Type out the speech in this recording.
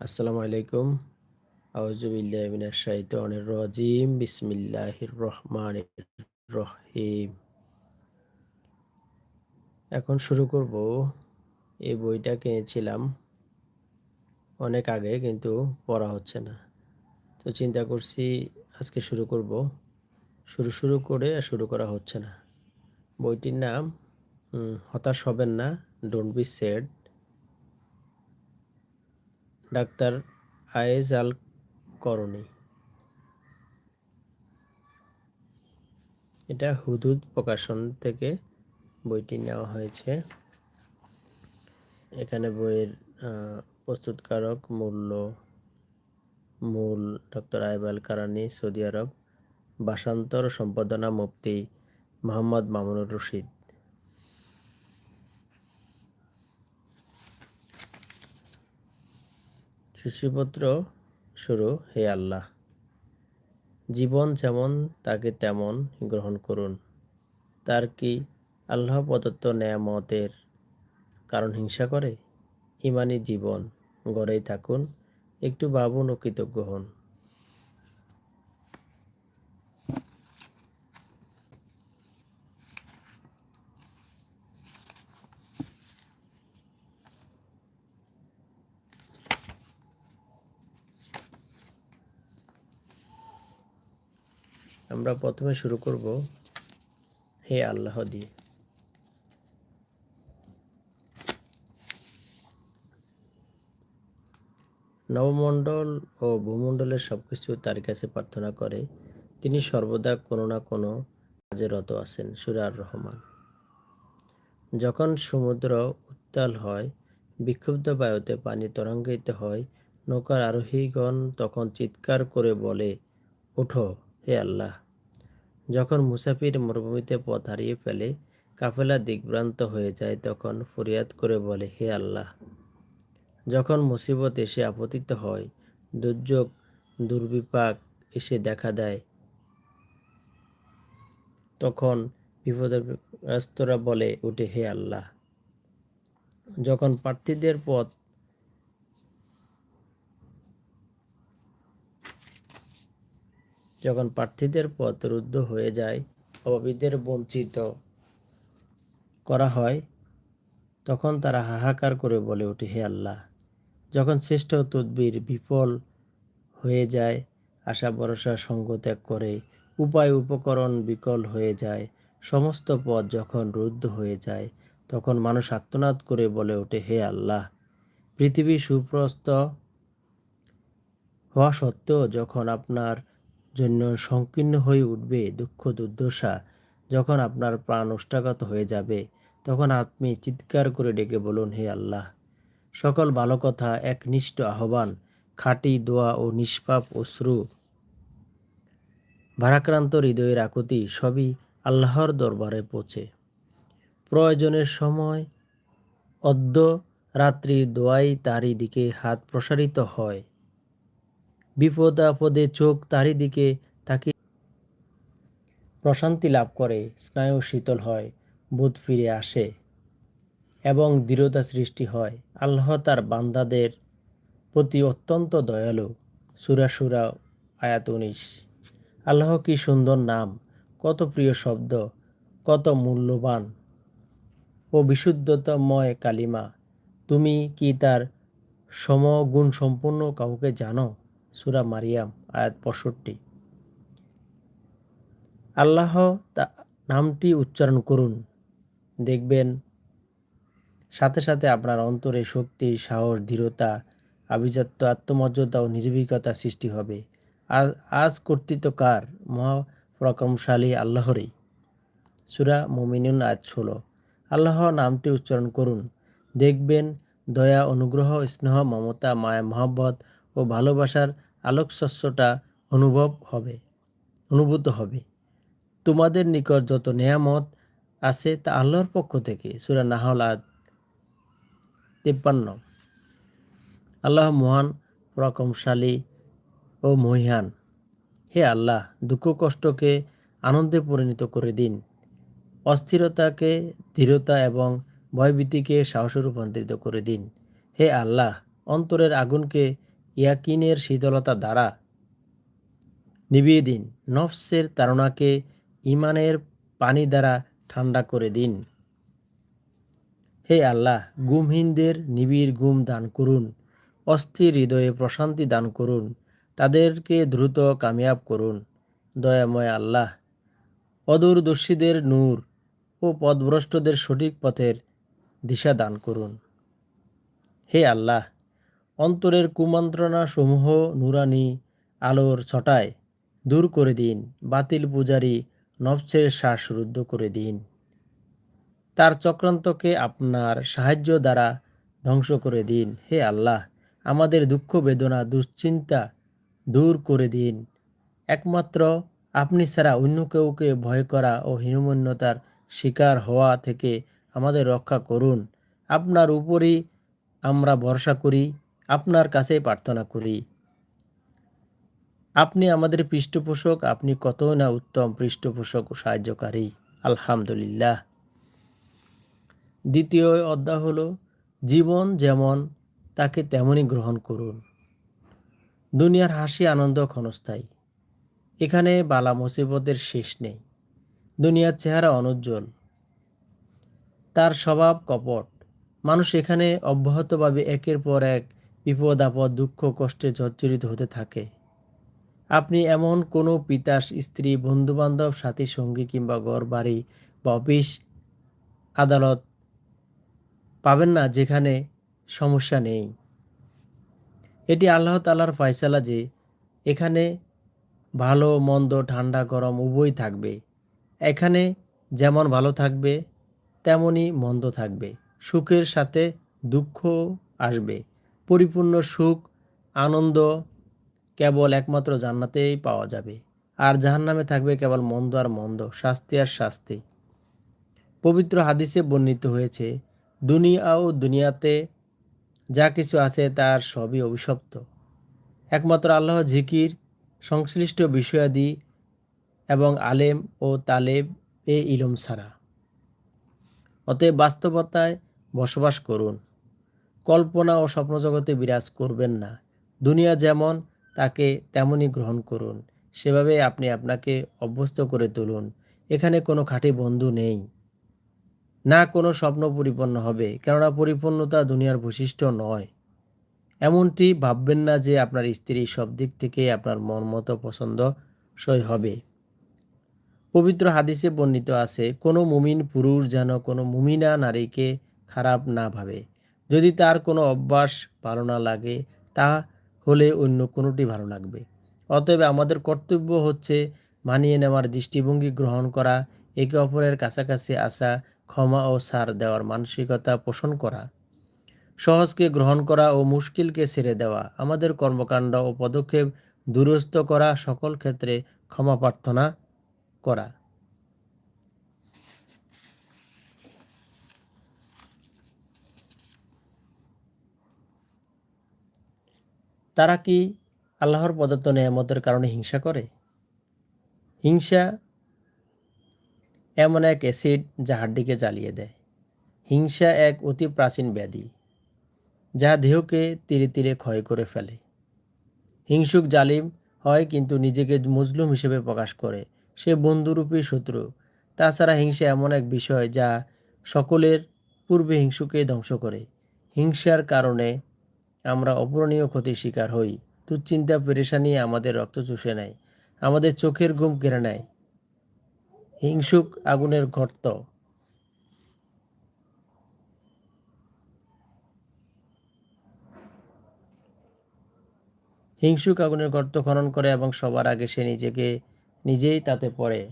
আসসালামু আলাইকুম। আউজুবিল্লাহিমিনাশ শাইতানির রাজিম। বিসমিল্লাহির রহমানির রহিম। এখন শুরু করব। এই বইটা কিনেছিলাম অনেক আগে, কিন্তু পড়া হচ্ছে না। তো চিন্তা করছি আজকে শুরু করব। শুরু শুরু করে শুরু করা হচ্ছে না। বইটির নাম হতাশ হবেন না, don't be sad doctor Aaidh al Qarni এটা হুদুদ প্রকাশন থেকে বইটি নেওয়া হয়েছে। এখানে বইয়ের প্রস্তুতকারক মূল্য, মূল doctor Ayeb al Qarni, Saudi Arab, ভাষান্তর সম্পাদনা মুফতি মোহাম্মদ মামুনুর রশিদ। সূচিপত্র শুরু, হে আল্লাহ। জীবন যেমন তাকে তেমন গ্রহণ করুন। তার কি আল্লাহ প্রদত্ত নেয়ামতের কারণ হিংসা করে? ইমানি জীবন গড়েই থাকুন, একটু ভাবুন ও কৃতজ্ঞ হন। আমরা প্রথমে শুরু করব হে আল্লাহ দিয়ে। নবমণ্ডল ও ভূমণ্ডলের সব কিছু তার কাছে প্রার্থনা করে, তিনি সর্বদা কোনো না কোনো কাজে রত আছেন সুরার রহমান যখন সমুদ্র উত্তাল হয়, বিক্ষুব্ধ বায়ুতে পানি তরঙ্গিত হয়, নৌকার আরোহীগণ তখন চিৎকার করে বলে, ওঠো, হে আল্লাহ। যখন মুসাফির মরুভূমিতে পথ হারিয়ে ফেলে, কাফেলা দিগ্ভ্রান্ত হয়ে যায়, তখন ফরিয়াদ করে বলে, হে আল্লাহ! যখন মুসিবত এসে আপতিত হয়, দুর্যোগ, দুর্বিপাক এসে দেখা দেয়, তখন বিপদগ্রস্তরা বলে, উঠে হে আল্লাহ! যখন প্রার্থীদের পথ যখন প্রার্থীদের পথ রুদ্ধ হয়ে যায়, অভাবীদের বঞ্চিত করা হয়, তখন তারা হাহাকার করে বলে ওঠে, হে আল্লাহ। যখন শ্রেষ্ঠ তদ্বির বিফল হয়ে যায়, আশা ভরসা সঙ্গ ত্যাগ করে, উপায় উপকরণ বিকল হয়ে যায়, সমস্ত পথ যখন রুদ্ধ হয়ে যায়, তখন মানুষ আত্মনাদ করে বলে ওঠে, হে আল্লাহ। পৃথিবী সুপ্রস্ত হওয়া সত্ত্বেও যখন আপনার জন্য সংকীর্ণ হয়ে উঠবে দুঃখ দুর্দশা। যখন আপনার প্রাণ উষ্টাগত হয়ে যাবে, তখন আপনি চিৎকার করে ডেকে বলুন, হে আল্লাহ! সকল ভালো কথা একনিষ্ঠ আহ্বান, খাঁটি দোয়া ও নিষ্পাপ অশ্রু, ভারাক্রান্ত হৃদয়ের আকুতি সবই আল্লাহর দরবারে পৌঁছে। প্রয়োজনের সময় অদ্য রাত্রির দোয়াই তারই দিকে হাত প্রসারিত হয়। বিপদ আপদে চোখ তারই দিকে তাকে প্রশান্তি লাভ করে, স্নায়ু শীতল হয়, বোধ ফিরে আসে এবং দৃঢ়তা সৃষ্টি হয়। আল্লাহ তার বান্দাদের প্রতি অত্যন্ত দয়ালু। সুরা সুরা আয়াত উনিশ। আল্লাহ কি সুন্দর নাম, কত প্রিয় শব্দ, কত মূল্যবান ও বিশুদ্ধতাময় কালিমা। তুমি কি তার সমগুণ সম্পূর্ণ কাউকে জানো? সুরা মারিয়াম, আয়াত পঁয়ষট্টি। আল্লাহ তা নামটি উচ্চারণ করুন। দেখবেন, সাথে সাথে আপনার অন্তরে শক্তি, সাহস দৃঢ়তা আভিজাত্য, আত্মমর্যাদা ও নির্ভীকতা সৃষ্টি হবে। আজ আজ কর্তৃত্ব কার? মহাপরাক্রমশালী আল্লাহরই। সুরা মোমিনুন আজ ষোলো। আল্লাহ নামটি উচ্চারণ করুন। দেখবেন, দয়া, অনুগ্রহ, স্নেহ, মমতা, মায়া, মহব্বত ও ভালোবাসার আলোকশস্যটা অনুভব হবে, অনুভূত হবে। তোমাদের নিকট যত নেয়ামত আছে তা আল্লাহর পক্ষ থেকে, সুরা নাহল আজ তিপ্পান্ন। আল্লাহ মহান, পরাক্রমশালী ও মহিয়ান। হে আল্লাহ, দুঃখ কষ্টকে আনন্দে পরিণত করে দিন। অস্থিরতাকে দৃঢ়তা এবং ভয়ভীতিকে সাহসে রূপান্তরিত করে দিন। হে আল্লাহ, অন্তরের আগুনকে ইয়াকিনের শীতলতা দ্বারা নিভিয়ে দিন। নফসের তারণাকে ইমানের পানি দ্বারা ঠান্ডা করে দিন। হে আল্লাহ, গুমহীনদের নিবিড় গুম দান করুন, অস্থির হৃদয়ে প্রশান্তি দান করুন, তাদেরকে দ্রুত কামিয়াব করুন। দয়াময় আল্লাহ অদূরদর্শীদের নূর ও পথভ্রষ্টদের সঠিক পথের দিশা দান করুন। হে আল্লাহ অন্তরের কুমন্ত্রণা সমূহ নুরানি আলোর ছটায় দূর করে দিন, বাতিল পূজারী নফসের শ্বাস রুদ্ধ করে দিন। তার চক্রান্তকে আপনার সাহায্য দ্বারা ধ্বংস করে দিন। হে আল্লাহ, আমাদের দুঃখ বেদনা, দুশ্চিন্তা দূর করে দিন। একমাত্র আপনি ছাড়া অন্য কেউকে ভয় করা ও হীনমন্যতার শিকার হওয়া থেকে আমাদের রক্ষা করুন। আপনার উপরই আমরা ভরসা করি। আপনার কাছেই প্রার্থনা করি। আপনি আমাদের পৃষ্ঠপোষক, আপনি কত না উত্তম পৃষ্ঠপোষক ও সাহায্যকারী। আলহামদুলিল্লাহ। দ্বিতীয় অধ্যায় হলো, জীবন যেমন তাকে তেমনই গ্রহণ করুন। দুনিয়ার হাসি আনন্দ ক্ষণস্থায়ী। এখানে বালা মুসিবতের শেষ নেই। দুনিয়ার চেহারা অনুজ্জ্বল। তার স্বভাব কপট। মানুষ এখানে অব্যাহতভাবে একের পর এক বিপদ আপদ দুঃখ, কষ্টে জর্জরিত হতে থাকে। আপনি এমন কোনো পিতা স্ত্রী, বন্ধুবান্ধব, সাথী, সঙ্গী কিংবা ঘর, বাড়ি বা অফিস, আদালত পাবেন না যেখানে সমস্যা নেই। এটি আল্লাহ তালার ফয়সালা যে এখানে ভালো, মন্দ, ঠান্ডা, গরম উভয় থাকবে। এখানে যেমন ভালো থাকবে, তেমনই মন্দ থাকবে। সুখের সাথে দুঃখ আসবে। পরিপূর্ণ সুখ, আনন্দ কেবল একমাত্র জান্নাতেই পাওয়া যাবে। আর জাহান্নামে থাকবে কেবল মন্দ আর মন্দ, শাস্তি আর শাস্তি। পবিত্র হাদিসে বর্ণিত হয়েছে, দুনিয়া ও দুনিয়াতে যা কিছু আছে তার সবই অভিশপ্ত। একমাত্র আল্লাহ জিকির, সংশ্লিষ্ট বিষয়াদি এবং আলেম ও তালেব এ ইলম ছাড়া। অতএব বাস্তবতায় বসবাস করুন। কল্পনা ও স্বপ্নজগতে বিরাজ করবেন না। দুনিয়া যেমন তাকে তেমনই গ্রহণ করুন। সেভাবে আপনি আপনাকে অভ্যস্ত করে তুলুন। এখানে কোনো খাঁটি বন্ধু নেই। না কোনো স্বপ্ন পরিপূর্ণ হবে, কেননা পরিপূর্ণতা দুনিয়ার বৈশিষ্ট্য নয়। এমনটি ভাববেন না যে আপনার স্ত্রী সব দিক থেকে আপনার মন মতো পছন্দ সই হবে। পবিত্র হাদিসে বর্ণিত আছে, কোনো মুমিন পুরুষ যেন কোনো মুমিনা নারীকে খারাপ না ভাবে। যদি তার কোনো অভ্যাস ভালো না লাগে তা হলে অন্য কোনোটি ভালো লাগবে। অতএব আমাদের কর্তব্য হচ্ছে মানিয়ে নেওয়ার দৃষ্টিভঙ্গি গ্রহণ করা, একে অপরের কাছাকাছি আসা, ক্ষমা ও সার দেওয়ার মানসিকতা পোষণ করা। সহজকে গ্রহণ করা ও মুশকিলকে ছেড়ে দেওয়া, আমাদের কর্মকাণ্ড ও পদক্ষেপ দুরস্ত করা সকল ক্ষেত্রে ক্ষমা প্রার্থনা করা। তারা কি আল্লাহর প্রদত্ত নেয়ামতের কারণে হিংসা করে? হিংসা এমন এক অ্যাসিড যা হাড্ডিকে জ্বালিয়ে দেয়। হিংসা এক অতি প্রাচীন ব্যাধি যা দেহকে তীরে তীরে ক্ষয় করে ফেলে। হিংসুক জালিম হয় কিন্তু নিজেকে মজলুম হিসেবে প্রকাশ করে। সে বন্ধুরূপী শত্রু। তাছাড়া হিংসা এমন এক বিষয় যা সকলের পূর্বে হিংসুকে ধ্বংস করে। হিংসার কারণে আমরা অপূরণীয় ক্ষতির শিকার হই। দুশ্চিন্তা, পেরেশানি আমাদের রক্ত চুষে নেয়, আমাদের চোখের ঘুম কেড়ে নেয়। হিংসুক আগুনের গর্ত। হিংসুক আগুনের গর্ত খনন করে এবং সবার আগে সে নিজেকে, নিজেই তাতে পড়ে।